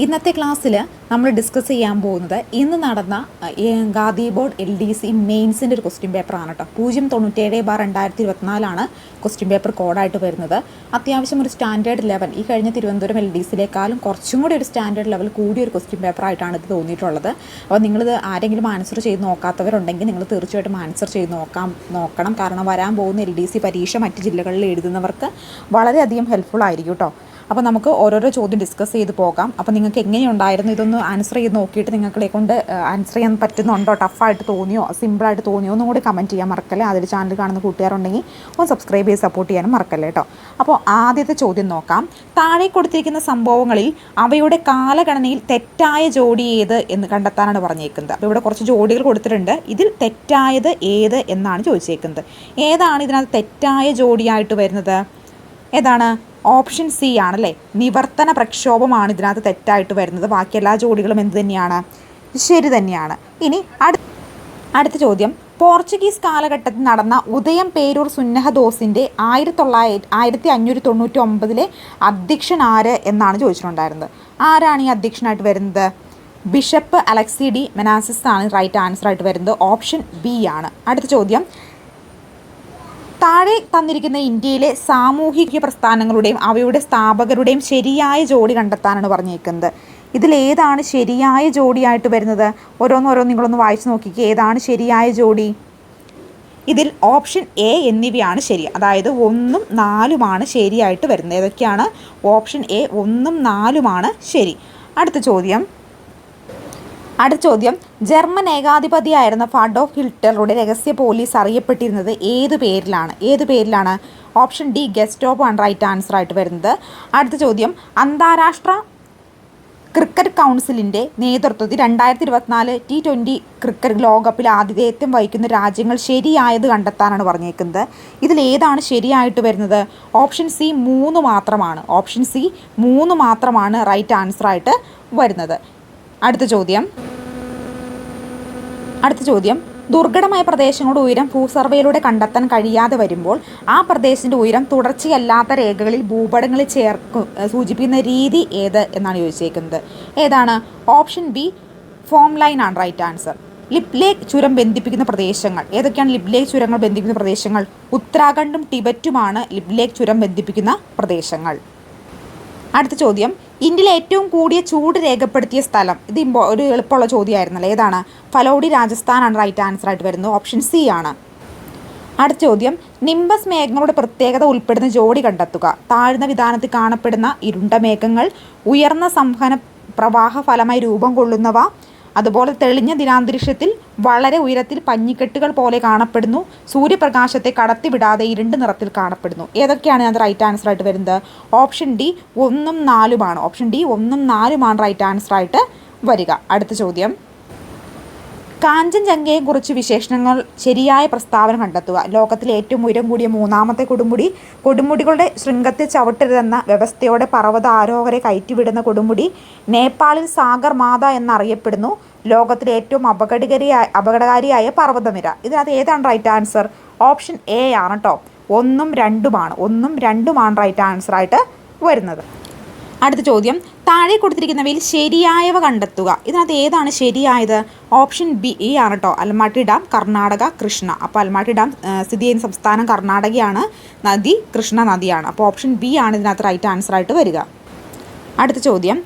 ഇന്നത്തെ ക്ലാസ്സിൽ നമ്മൾ ഡിസ്കസ് ചെയ്യാൻ പോകുന്നത് ഇന്ന് നടന്ന Khadi board L D C മെയിൻസിന്റെ ഒരു ക്വസ്റ്റ്യൻ പേപ്പറാണ് കേട്ടോ. പൂജ്യം തൊണ്ണൂറ്റേഴ് ബാർ രണ്ടായിരത്തി ഇരുപത്തിനാലാണ് ക്വസ്റ്റ്യൻ പേപ്പർ കോഡായിട്ട് വരുന്നത്. അത്യാവശ്യം ഒരു സ്റ്റാൻഡേർഡ് ലെവൽ ഈ കഴിഞ്ഞ തിരുവനന്തപുരം എൽ ഡി സിയിലേക്കാളും കുറച്ചും കൂടി ഒരു സ്റ്റാൻഡേർഡ് ലെവൽ കൂടിയ ഒരു ക്വസ്റ്റ്യൻ പേപ്പറായിട്ടാണ് ഇത് തോന്നിയിട്ടുള്ളത്. അപ്പോൾ നിങ്ങളിത് ആരെങ്കിലും ആൻസർ ചെയ്ത് നോക്കാത്തവരുണ്ടെങ്കിൽ നിങ്ങൾ തീർച്ചയായിട്ടും ആൻസർ ചെയ്ത് നോക്കാം നോക്കണം. കാരണം വരാൻ പോകുന്ന എൽ ഡി സി പരീക്ഷ മറ്റ് ജില്ലകളിൽ എഴുതുന്നവർക്ക് വളരെയധികം ഹെൽപ്ഫുൾ ആയിരിക്കും കേട്ടോ. അപ്പോൾ നമുക്ക് ഓരോരോ ചോദ്യം ഡിസ്കസ് ചെയ്ത് പോകാം. അപ്പോൾ നിങ്ങൾക്ക് എങ്ങനെയുണ്ടായിരുന്നു? ഇതൊന്ന് ആൻസർ ചെയ്ത് നോക്കിയിട്ട് നിങ്ങളെ കൊണ്ട് ആൻസർ ചെയ്യാൻ പറ്റുന്നുണ്ടോ? ടഫായിട്ട് തോന്നിയോ? സിമ്പിളായിട്ട് തോന്നിയോ? ഒന്നും കൂടി കമന്റ് ചെയ്യാൻ മറക്കല്ലേ. അതിൽ ചാനൽ കാണുന്ന കൂട്ടുകാരുണ്ടെങ്കിൽ ഒന്ന് സബ്സ്ക്രൈബ് ചെയ്ത് സപ്പോർട്ട് ചെയ്യാനും മറക്കല്ലേ കേട്ടോ അപ്പോൾ ആദ്യത്തെ ചോദ്യം നോക്കാം. താഴെ കൊടുത്തിരിക്കുന്ന സംഭവങ്ങളിൽ അവയുടെ കാലഗണനയിൽ തെറ്റായ ജോഡി ഏത് എന്ന് കണ്ടെത്താനാണ് പറഞ്ഞേക്കുന്നത്. അപ്പോൾ ഇവിടെ കുറച്ച് ജോഡികൾ കൊടുത്തിട്ടുണ്ട്. ഇതിൽ തെറ്റായത് ഏത് എന്നാണ് ചോദിച്ചേക്കുന്നത്. ഏതാണ് ഇതിനകത്ത് തെറ്റായ ജോഡിയായിട്ട് വരുന്നത്? ഏതാണ്? ഓപ്ഷൻ സി ആണല്ലേ. നിവർത്തന പ്രക്ഷോഭമാണ് ഇതിനകത്ത് തെറ്റായിട്ട് വരുന്നത്. ബാക്കി എല്ലാ ജോലികളും എന്ത് തന്നെയാണ്? ശരി തന്നെയാണ്. ഇനി അടു അടുത്ത ചോദ്യം. പോർച്ചുഗീസ് കാലഘട്ടത്തിൽ നടന്ന ഉദയം പേരൂർ സുന്നഹദോസിന്റെ ആയിരത്തി തൊള്ളായിരത്തി ആയിരത്തി അഞ്ഞൂറ്റി തൊണ്ണൂറ്റി ഒമ്പതിലെ അധ്യക്ഷൻ ആര് എന്നാണ് ചോദിച്ചിട്ടുണ്ടായിരുന്നത്. ആരാണ് ഈ അധ്യക്ഷനായിട്ട് വരുന്നത്? ബിഷപ്പ് അലക്സി ഡി മെനാസിസ് ആണ് റൈറ്റ് ആൻസർ ആയിട്ട് വരുന്നത്. ഓപ്ഷൻ ബി ആണ്. അടുത്ത ചോദ്യം. താഴെ തന്നിരിക്കുന്ന ഇന്ത്യയിലെ സാമൂഹിക പ്രസ്ഥാനങ്ങളുടെയും അവയുടെ സ്ഥാപകരുടെയും ശരിയായ ജോഡി കണ്ടെത്താനാണ് പറഞ്ഞേക്കുന്നത് ഇതിലേതാണ് ശരിയായ ജോഡിയായിട്ട് വരുന്നത്? ഓരോന്നോരോ നിങ്ങളൊന്ന് വായിച്ചു നോക്കിക്കേ. ഏതാണ് ശരിയായ ജോഡി? ഇതിൽ ഓപ്ഷൻ എ എന്നിവയാണ് ശരി. അതായത് ഒന്നും നാലുമാണ് ശരിയായിട്ട് വരുന്നത്. ഏതൊക്കെയാണ്? ഓപ്ഷൻ എ ഒന്നും നാലുമാണ് ശരി. അടുത്ത ചോദ്യം. അടുത്ത ചോദ്യം. ജർമ്മൻ ഏകാധിപതിയായിരുന്ന ഫാഡോഫ് ഹിറ്റ്ലറുടെ രഹസ്യ പോലീസ് അറിയപ്പെട്ടിരുന്നത് ഏത് പേരിലാണ്? ഏത് പേരിലാണ്? ഓപ്ഷൻ ഡി ഗെസ്റ്റോപ്പ് ആണ് റൈറ്റ് ആൻസർ ആയിട്ട് വരുന്നത്. അടുത്ത ചോദ്യം. അന്താരാഷ്ട്ര ക്രിക്കറ്റ് കൗൺസിലിന്റെ നേതൃത്വത്തിൽ രണ്ടായിരത്തി ഇരുപത്തിനാല് ടി ട്വന്റി ക്രിക്കറ്റ് ലോകകപ്പിൽ ആതിഥേയത്വം വഹിക്കുന്ന രാജ്യങ്ങൾ ശരിയായത് കണ്ടെത്താനാണ് പറഞ്ഞേക്കുന്നത് ഇതിൽ ഏതാണ് ശരിയായിട്ട് വരുന്നത്? ഓപ്ഷൻ സി മൂന്ന് മാത്രമാണ്. ഓപ്ഷൻ സി മൂന്ന് മാത്രമാണ് റൈറ്റ് ആൻസർ ആയിട്ട് വരുന്നത്. അടുത്ത ചോദ്യം. അടുത്ത ചോദ്യം. ദുർഘടമായ പ്രദേശങ്ങളുടെ ഉയരം ഭൂസർവേയിലൂടെ കണ്ടെത്താൻ കഴിയാതെ വരുമ്പോൾ ആ പ്രദേശത്തിന്റെ ഉയരം തുടർച്ചയല്ലാത്ത രേഖകളിൽ ഭൂപടങ്ങളിൽ ചേർക്കും സൂചിപ്പിക്കുന്ന രീതി ഏത് എന്നാണ് ചോദിച്ചേക്കുന്നത്. ഏതാണ്? ഓപ്ഷൻ ബി ഫോം ലൈൻ ആണ് റൈറ്റ് ആൻസർ. ലിപ് ലേക്ക് ചുരം ബന്ധിപ്പിക്കുന്ന പ്രദേശങ്ങൾ. ഏതൊക്കെയാണ് ലിപ് ലേക്ക് ചുരങ്ങൾ ബന്ധിപ്പിക്കുന്ന പ്രദേശങ്ങൾ? ഉത്തരാഖണ്ഡും ടിബറ്റുമാണ് ലിപ് ലേക്ക് ചുരം ബന്ധിപ്പിക്കുന്ന പ്രദേശങ്ങൾ. അടുത്ത ചോദ്യം. ഇന്ത്യയിലെ ഏറ്റവും കൂടിയ ചൂട് രേഖപ്പെടുത്തിയ സ്ഥലം. ഇത് ഇമ്പോ ഒരു എളുപ്പമുള്ള ചോദ്യമായിരുന്നല്ലോ. ഏതാണ്? ഫലോഡി രാജസ്ഥാനാണ് റൈറ്റ് ആൻസർ ആയിട്ട് വരുന്നത്. ഓപ്ഷൻ സി ആണ്. അടുത്ത ചോദ്യം. നിംബസ് മേഘങ്ങളുടെ പ്രത്യേകത ഉൾപ്പെടുന്ന ജോഡി കണ്ടെത്തുക. താഴ്ന്ന വിധാനത്തിൽ കാണപ്പെടുന്ന ഇരുണ്ട മേഘങ്ങൾ ഉയർന്ന സംഹന പ്രവാഹ ഫലമായി രൂപം കൊള്ളുന്നവ അതുപോലെ തെളിഞ്ഞ ദിനാന്തരീക്ഷത്തിൽ വളരെ ഉയരത്തിൽ പഞ്ഞിക്കെട്ടുകൾ പോലെ കാണപ്പെടുന്നു. സൂര്യപ്രകാശത്തെ കടത്തിവിടാതെ ഇരുണ്ട് നിറത്തിൽ കാണപ്പെടുന്നു. ഏതൊക്കെയാണ് അത് റൈറ്റ് ആൻസർ ആയിട്ട് വരുന്നത്? ഓപ്ഷൻ ഡി ഒന്നും നാലുമാണ്. ഓപ്ഷൻ ഡി ഒന്നും നാലുമാണ് റൈറ്റ് ആൻസർ ആയിട്ട് വരിക. അടുത്ത ചോദ്യം. കാഞ്ചൻജംഗയെക്കുറിച്ച് വിശേഷണങ്ങൾ ശരിയായ പ്രസ്താവന കണ്ടെത്തുക. ലോകത്തിലെ ഏറ്റവും ഉയരം കൂടിയ മൂന്നാമത്തെ കൊടുമുടി കൊടുമുടികളുടെ ശൃംഗത്തെ ചവിട്ടരുതെന്ന വ്യവസ്ഥയോടെ പർവത ആരോഹരെ കയറ്റിവിടുന്ന കൊടുമുടി നേപ്പാളിൽ സാഗർ മാത എന്നറിയപ്പെടുന്നു. ലോകത്തിലെ ഏറ്റവും അപകടകരിയായ അപകടകാരിയായ പർവതനിര. ഇതിനകത്ത് ഏതാണ് റൈറ്റ് ആൻസർ ഓപ്ഷൻ എ ആണ് കേട്ടോ ഒന്നും രണ്ടുമാണ്. ഒന്നും രണ്ടുമാണ് റൈറ്റ് ആൻസർ ആയിട്ട് വരുന്നത്. അടുത്ത ചോദ്യം. താഴെ കൊടുത്തിരിക്കുന്നവയിൽ ശരിയായവ കണ്ടെത്തുക. ഇതിനകത്ത് ഏതാണ് ശരിയായത്? ഓപ്ഷൻ ബി ഇ ആണ് കേട്ടോ അൽമാട്ടി ഡാം കർണാടക കൃഷ്ണ. അപ്പോൾ അൽമാട്ടി ഡാം സ്ഥിതി ചെയ്യുന്ന സംസ്ഥാനം കർണാടകയാണ്. നദി കൃഷ്ണ നദിയാണ്. അപ്പോൾ ഓപ്ഷൻ ബി ആണ് ഇതിനകത്ത് റൈറ്റ് ആൻസർ ആയിട്ട് വരിക. അടുത്ത ചോദ്യം.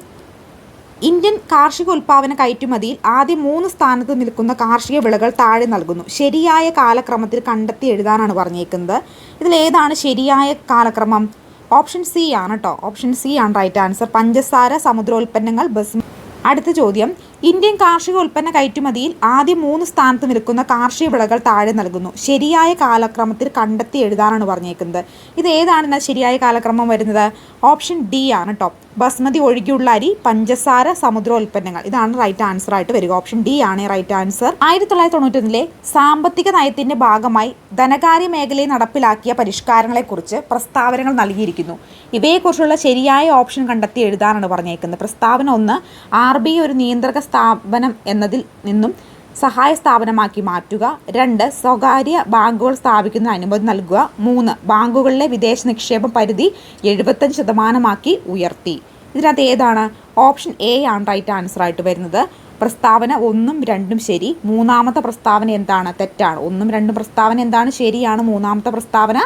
ഇന്ത്യൻ കാർഷിക ഉൽപ്പാദന കയറ്റുമതിയിൽ ആദ്യം മൂന്ന് സ്ഥാനത്ത് നിൽക്കുന്ന കാർഷിക വിളകൾ താഴെ നൽകുന്നു. ശരിയായ കാലക്രമത്തിൽ കണ്ടെത്തി എഴുതാനാണ് പറഞ്ഞേക്കുന്നത്. ഇതിൽ ഏതാണ് ശരിയായ കാലക്രമം? ഓപ്ഷൻ സി ആണ് കേട്ടോ ഓപ്ഷൻ സി ആണ് റൈറ്റ് ആൻസർ. പഞ്ചസാര സമുദ്രോൽപ്പന്നങ്ങൾ ബസ് അടുത്ത ചോദ്യം. ഇന്ത്യൻ കാർഷിക ഉൽപ്പന്ന കയറ്റുമതിയിൽ ആദ്യം മൂന്ന് സ്ഥാനത്ത് നിൽക്കുന്ന കാർഷിക വിളകൾ താഴെ നൽകുന്നു. ശരിയായ കാലക്രമത്തിൽ കണ്ടെത്തി എഴുതാനാണ് പറഞ്ഞേക്കുന്നത്. ഇത് ഏതാണെന്ന ശരിയായ കാലക്രമം വരുന്നത്? ഓപ്ഷൻ ഡി ആണ് കേട്ടോ ബസ്മതി ഒഴികെയുള്ള അരി പഞ്ചസാര സമുദ്രോൽപ്പന്നങ്ങൾ ഇതാണ് റൈറ്റ് ആൻസർ ആയിട്ട് വരിക. ഓപ്ഷൻ ഡി ആണ് റൈറ്റ് ആൻസർ. ആയിരത്തി തൊള്ളായിരത്തി തൊണ്ണൂറ്റൊന്നിലെ സാമ്പത്തിക നയത്തിന്റെ ഭാഗമായി ധനകാര്യ മേഖലയിൽ നടപ്പിലാക്കിയ പരിഷ്കാരങ്ങളെക്കുറിച്ച് പ്രസ്താവനകൾ നൽകിയിരിക്കുന്നു. ഇവയെക്കുറിച്ചുള്ള ശരിയായ ഓപ്ഷൻ കണ്ടെത്തി എഴുതാനാണ് പറഞ്ഞേക്കുന്നത്. പ്രസ്താവന ഒന്ന് ആർ ബി ഒരു നിയന്ത്രക സ്ഥാപനം എന്നതിൽ നിന്നും സഹായ സ്ഥാപനമാക്കി മാറ്റുക. രണ്ട് സ്വകാര്യ ബാങ്കുകൾ സ്ഥാപിക്കുന്ന അനുമതി നൽകുക. മൂന്ന് ബാങ്കുകളിലെ വിദേശ നിക്ഷേപ പരിധി എഴുപത്തഞ്ച് ശതമാനമാക്കി ഉയർത്തി. ഇതിനകത്ത് ഏതാണ്? ഓപ്ഷൻ എ ആണ് റൈറ്റ് ആൻസർ ആയിട്ട് വരുന്നത്. പ്രസ്താവന ഒന്നും രണ്ടും ശരി. മൂന്നാമത്തെ പ്രസ്താവന എന്താണ്? തെറ്റാണ്. ഒന്നും രണ്ടും പ്രസ്താവന എന്താണ്? ശരിയാണ്. മൂന്നാമത്തെ പ്രസ്താവന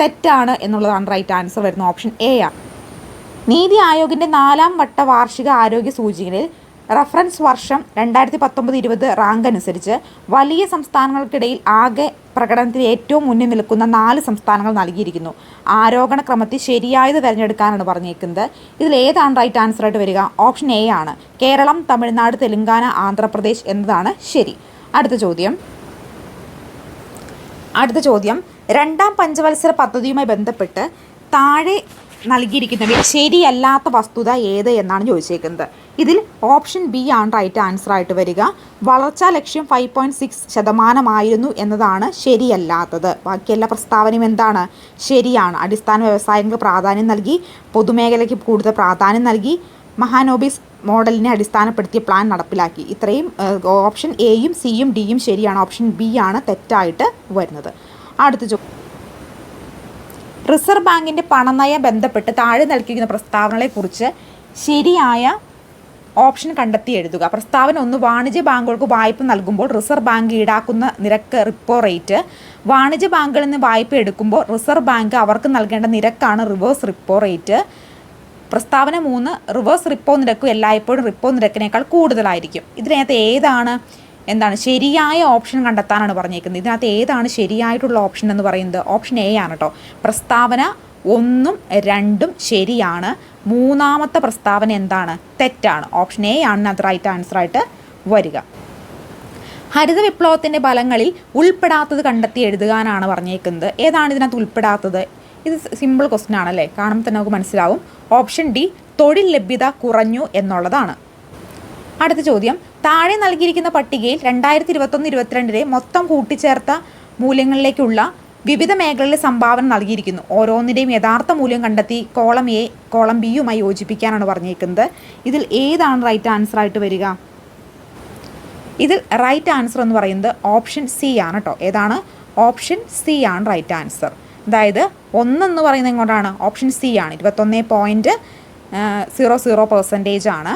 തെറ്റാണ് എന്നുള്ളതാണ് റൈറ്റ് ആൻസർ വരുന്ന ഓപ്ഷൻ എ ആണ്. നീതി ആയോഗിന്റെ നാലാം വട്ട വാർഷിക ആരോഗ്യ സൂചികയിൽ റഫറൻസ് വർഷം രണ്ടായിരത്തി പത്തൊമ്പത് ഇരുപത് റാങ്ക് അനുസരിച്ച് വലിയ സംസ്ഥാനങ്ങൾക്കിടയിൽ ആകെ പ്രകടനത്തിൽ ഏറ്റവും മുന്നിൽ നിൽക്കുന്ന നാല് സംസ്ഥാനങ്ങൾ നൽകിയിരിക്കുന്നു. ആരോഹണ ക്രമത്തിൽ ശരിയായത് തിരഞ്ഞെടുക്കാനാണ് പറഞ്ഞേക്കുന്നത് ഇതിൽ ഏതാണ് റൈറ്റ് ആൻസർ ആയിട്ട് വരിക? ഓപ്ഷൻ എ ആണ്. കേരളം തമിഴ്നാട് തെലങ്കാന ആന്ധ്രാപ്രദേശ് എന്നതാണ് ശരി. അടുത്ത ചോദ്യം. അടുത്ത ചോദ്യം. രണ്ടാം പഞ്ചവത്സര പദ്ധതിയുമായി ബന്ധപ്പെട്ട് താഴെ നൽകിയിരിക്കുന്നവയിൽ ശരിയല്ലാത്ത വസ്തുത ഏത് എന്നാണ് ചോദിച്ചേക്കുന്നത്. ഇതിൽ ഓപ്ഷൻ ബി ആണ് റൈറ്റ് ആൻസർ ആയിട്ട് വരിക. വളർച്ചാ ലക്ഷ്യം ഫൈവ് പോയിന്റ് സിക്സ് ശതമാനമായിരുന്നു എന്നതാണ് ശരിയല്ലാത്തത്. ബാക്കിയെല്ലാ പ്രസ്താവനയും എന്താണ്? ശരിയാണ്. അടിസ്ഥാന വ്യവസായങ്ങൾക്ക് പ്രാധാന്യം നൽകി പൊതുമേഖലയ്ക്ക് കൂടുതൽ പ്രാധാന്യം നൽകി മഹാനോബിസ് മോഡലിനെ അടിസ്ഥാനപ്പെടുത്തിയ പ്ലാൻ നടപ്പിലാക്കി. ഇത്രയും ഓപ്ഷൻ എയും സിയും ഡിയും ശരിയാണ്. ഓപ്ഷൻ ബി ആണ് തെറ്റായിട്ട് വരുന്നത്. അടുത്ത ചോ റിസർവ് ബാങ്കിന്റെ പണനയം ബന്ധപ്പെട്ട് താഴെ നൽകിയിരിക്കുന്ന പ്രസ്താവനകളെക്കുറിച്ച് ശരിയായ ഓപ്ഷൻ കണ്ടെത്തി എഴുതുക. പ്രസ്താവന ഒന്ന് വാണിജ്യ ബാങ്കുകൾക്ക് വായ്പ നൽകുമ്പോൾ റിസർവ് ബാങ്ക് ഈടാക്കുന്ന നിരക്ക് റിപ്പോ റേറ്റ് വാണിജ്യ ബാങ്കുകളിൽ നിന്ന് വായ്പ എടുക്കുമ്പോൾ റിസർവ് ബാങ്ക് അവർക്ക് നൽകേണ്ട നിരക്കാണ് റിവേഴ്സ് റിപ്പോ റേറ്റ് പ്രസ്താവന മൂന്ന് റിവേഴ്സ് റിപ്പോ നിരക്ക് എല്ലായ്പ്പോഴും റിപ്പോ നിരക്കിനേക്കാൾ കൂടുതലായിരിക്കും. ഇതിനകത്ത് ഏതാണ് എന്താണ് ശരിയായ ഓപ്ഷൻ കണ്ടെത്താനാണ് പറഞ്ഞേക്കുന്നത്. ഇതിനകത്ത് ഏതാണ് ശരിയായിട്ടുള്ള ഓപ്ഷൻ എന്ന് പറയുന്നത്? ഓപ്ഷൻ എ ആണ് കേട്ടോ പ്രസ്താവന ഒന്നും രണ്ടും ശരിയാണ്. മൂന്നാമത്തെ പ്രസ്താവന എന്താണ്? തെറ്റാണ്. ഓപ്ഷൻ എ ആണ് അത് റൈറ്റ് ആൻസർ ആയിട്ട് വരിക. ഹരിത വിപ്ലവത്തിന്റെ ഫലങ്ങളിൽ ഉൾപ്പെടാത്തത് കണ്ടെത്തി എഴുതുകാനാണ് പറഞ്ഞേക്കുന്നത്. ഏതാണ് ഇതിനകത്ത് ഉൾപ്പെടാത്തത്? ഇത് സിമ്പിൾ ക്വസ്റ്റ്യൻ ആണല്ലേ? കാണുമ്പോൾ തന്നെ നമുക്ക് മനസ്സിലാവും. ഓപ്ഷൻ ഡി തൊഴിൽ ലഭ്യത കുറഞ്ഞു എന്നുള്ളതാണ്. അടുത്ത ചോദ്യം. താഴെ നൽകിയിരിക്കുന്ന പട്ടികയിൽ രണ്ടായിരത്തി ഇരുപത്തൊന്ന് ഇരുപത്തിരണ്ടിലെ മൊത്തം കൂട്ടിച്ചേർത്ത മൂല്യങ്ങളിലേക്കുള്ള വിവിധ മേഖലകളിലെ സംഭാവന നൽകിയിരിക്കുന്നു. ഓരോന്നിന്റെയും യഥാർത്ഥ മൂല്യം കണ്ടെത്തി കോളം എ കോളം ബിയുമായി യോജിപ്പിക്കാനാണ് പറഞ്ഞിരിക്കുന്നത്. ഇതിൽ ഏതാണ് റൈറ്റ് ആൻസർ ആയിട്ട് വരിക? ഇതിൽ റൈറ്റ് ആൻസർ എന്ന് പറയുന്നത് ഓപ്ഷൻ സി ആണ് കേട്ടോ ഏതാണ്? ഓപ്ഷൻ സി ആണ് റൈറ്റ് ആൻസർ അതായത് ഒന്നെന്ന് പറയുന്നത് എങ്ങോട്ടാണ്? ഓപ്ഷൻ സി ആണ്. ഇരുപത്തൊന്ന് പോയിന്റ് സീറോ സീറോ പെർസെന്റേജ് ആണ്.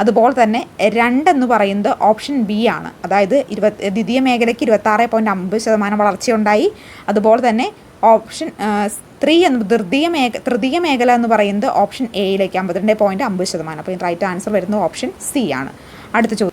അതുപോലെ തന്നെ രണ്ടെന്ന് പറയുന്നത് ഓപ്ഷൻ ബി ആണ്. അതായത് ഇരുപത് ദ്വിതീയ മേഖലയ്ക്ക് ഇരുപത്താറ് പോയിന്റ് അമ്പത് ശതമാനം വളർച്ചയുണ്ടായി. അതുപോലെ തന്നെ ഓപ്ഷൻ ത്രീ എന്ന് തൃതീയ മേഖ തൃതീയ മേഖല എന്ന് പറയുന്നത് ഓപ്ഷൻ എയിലേക്ക് അമ്പത്തിരണ്ട് പോയിന്റ് അമ്പത് ശതമാനം. അപ്പോൾ റൈറ്റ് ആൻസർ വരുന്നത് ഓപ്ഷൻ സി ആണ്. അടുത്ത ചോദ്യം.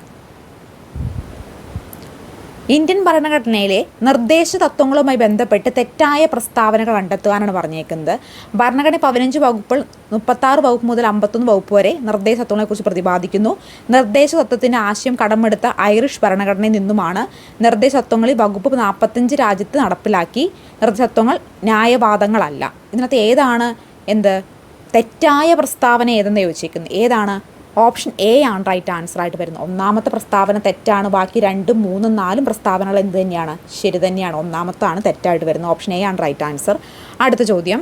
ഇന്ത്യൻ ഭരണഘടനയിലെ നിർദ്ദേശ തത്വങ്ങളുമായി ബന്ധപ്പെട്ട് തെറ്റായ പ്രസ്താവനകൾ കണ്ടെത്തുവാനാണ് പറഞ്ഞേക്കുന്നത്. ഭരണഘടന പതിനഞ്ച് വകുപ്പ് മുപ്പത്താറ് വകുപ്പ് മുതൽ അമ്പത്തൊന്ന് വകുപ്പ് വരെ നിർദ്ദേശ തത്വങ്ങളെക്കുറിച്ച് പ്രതിപാദിക്കുന്നു. നിർദ്ദേശ തത്വത്തിന്റെ ആശയം കടമെടുത്ത ഐറിഷ് ഭരണഘടനയിൽ നിന്നുമാണ് നിർദ്ദേശ തത്വങ്ങളിൽ വകുപ്പ് നാൽപ്പത്തഞ്ച് രാജ്യത്ത് നടപ്പിലാക്കി നിർദ്ദേശ തത്വങ്ങൾ ന്യായവാദങ്ങളല്ല. ഇതിനകത്ത് ഏതാണ് എന്ത്? തെറ്റായ പ്രസ്താവന ഏതെന്ന് ചോദിച്ചേക്കുന്നത് ഏതാണ്? ഓപ്ഷൻ എ ആണ് റൈറ്റ് ആൻസർ ആയിട്ട് വരുന്നത്. ഒന്നാമത്തെ പ്രസ്താവന തെറ്റാണ്. ബാക്കി രണ്ടും മൂന്നും നാലും പ്രസ്താവനകൾ എന്ത് തന്നെയാണ്? ശരി തന്നെയാണ്. ഒന്നാമത്താണ് തെറ്റായിട്ട് വരുന്നത്. ഓപ്ഷൻ എ ആണ് റൈറ്റ് ആൻസർ. അടുത്ത ചോദ്യം.